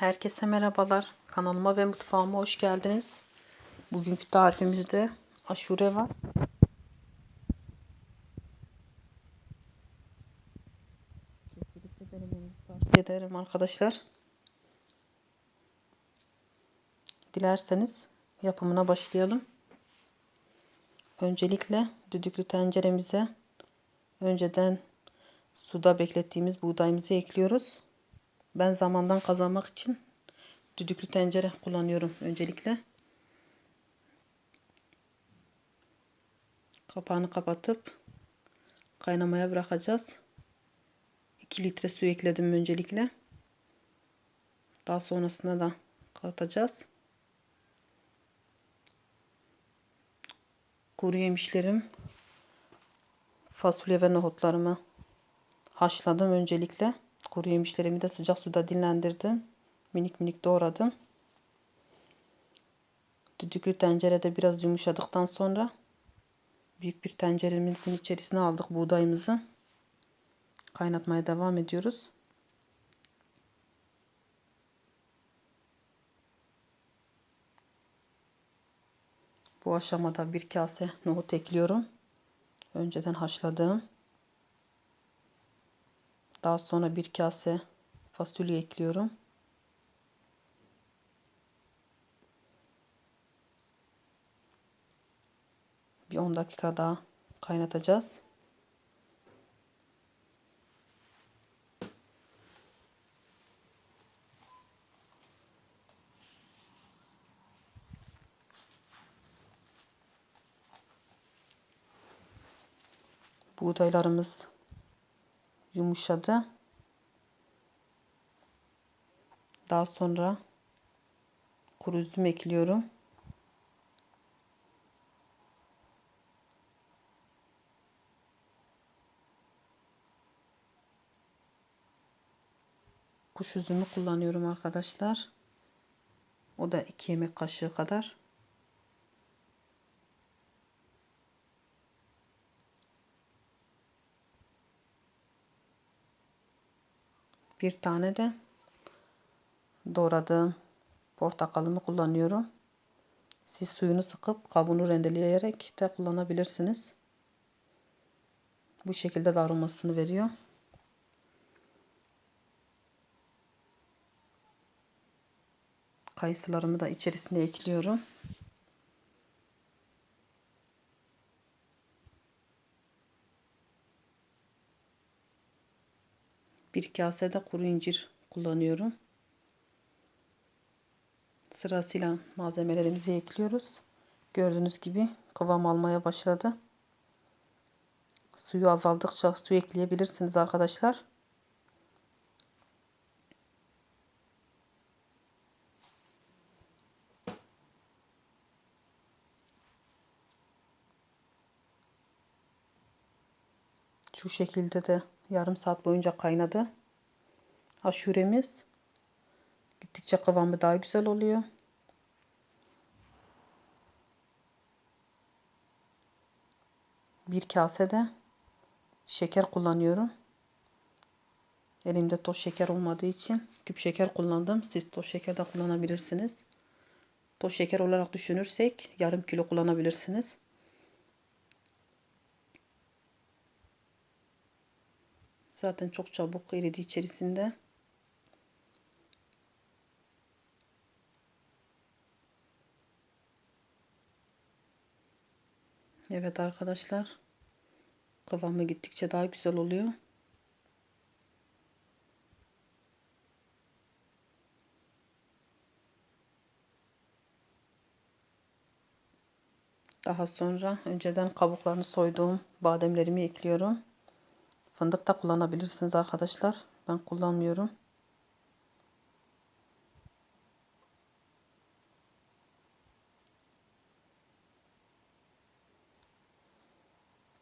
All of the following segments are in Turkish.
Herkese merhabalar. Kanalıma ve mutfağıma hoş geldiniz. Bugünkü tarifimizde aşure var. Kesinlikle ederim arkadaşlar. Dilerseniz yapımına başlayalım. Öncelikle düdüklü tenceremize önceden suda beklettiğimiz buğdayımızı ekliyoruz. Ben zamandan kazanmak için düdüklü tencere kullanıyorum öncelikle. Kapağını kapatıp kaynamaya bırakacağız. 2 litre su ekledim öncelikle. Daha sonrasında da katacağız. Kuru yemişlerim, fasulye ve nohutlarımı haşladım öncelikle. Kuru yemişlerimi de sıcak suda dinlendirdim. Minik minik doğradım. Düdüklü tencerede biraz yumuşadıktan sonra büyük bir tenceremizin içerisine aldık buğdayımızı. Kaynatmaya devam ediyoruz. Bu aşamada bir kase nohut ekliyorum. Önceden haşladığım. Daha sonra bir kase fasulye ekliyorum. Bir 10 dakika daha kaynatacağız. Buğdaylarımız yumuşadı. Daha sonra kuru üzüm ekliyorum. Kuş üzümü kullanıyorum arkadaşlar. O da 2 yemek kaşığı kadar. Bir tane de doğradığım portakalımı kullanıyorum. Siz suyunu sıkıp kabuğunu rendeleyerek de kullanabilirsiniz. Bu şekilde de veriyor. Kayısılarımı da içerisine ekliyorum. Bir kase de kuru incir kullanıyorum. Sırasıyla malzemelerimizi ekliyoruz. Gördüğünüz gibi kıvam almaya başladı. Suyu azaldıkça su ekleyebilirsiniz arkadaşlar. Şu şekilde de yarım saat boyunca kaynadı. Aşuremiz gittikçe kıvamı daha güzel oluyor. Bir kasede şeker kullanıyorum. Elimde toz şeker olmadığı için küp şeker kullandım. Siz toz şeker de kullanabilirsiniz. Toz şeker olarak düşünürsek yarım kilo kullanabilirsiniz. Zaten çok çabuk eridi içerisinde. Evet arkadaşlar. Kıvamı gittikçe daha güzel oluyor. Daha sonra önceden kabuklarını soyduğum bademlerimi ekliyorum. Fındık da kullanabilirsiniz arkadaşlar. Ben kullanmıyorum.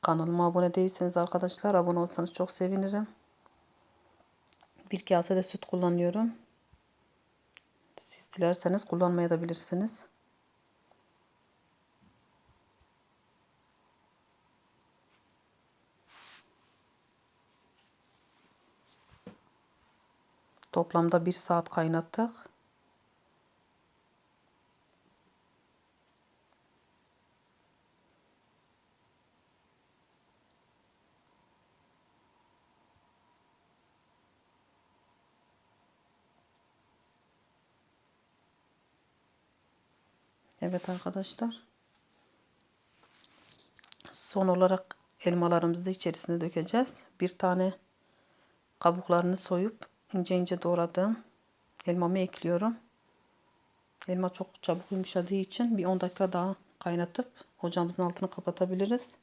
Kanalıma abone değilseniz arkadaşlar abone olsanız çok sevinirim. Bir kase de süt kullanıyorum. Siz dilerseniz kullanmaya da bilirsiniz. Toplamda bir saat kaynattık. Evet arkadaşlar. Son olarak elmalarımızı içerisine dökeceğiz. Bir tane kabuklarını soyup ince ince doğradığım elmamı ekliyorum. Elma çok çabuk yumuşadığı için bir 10 dakika daha kaynatıp ocağımızın altını kapatabiliriz.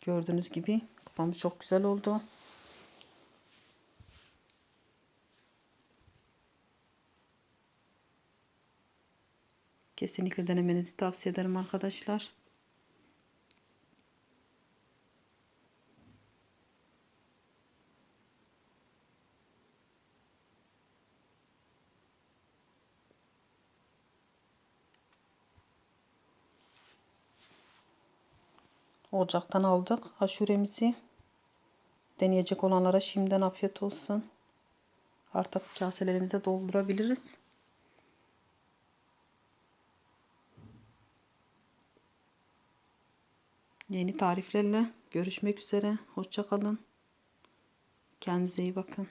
Gördüğünüz gibi kıvamı çok güzel oldu. Kesinlikle denemenizi tavsiye ederim arkadaşlar. Ocaktan aldık aşuremizi. Deneyecek olanlara şimdiden afiyet olsun. Artık kaselerimize doldurabiliriz. Yeni tariflerle görüşmek üzere. Hoşça kalın. Kendinize iyi bakın.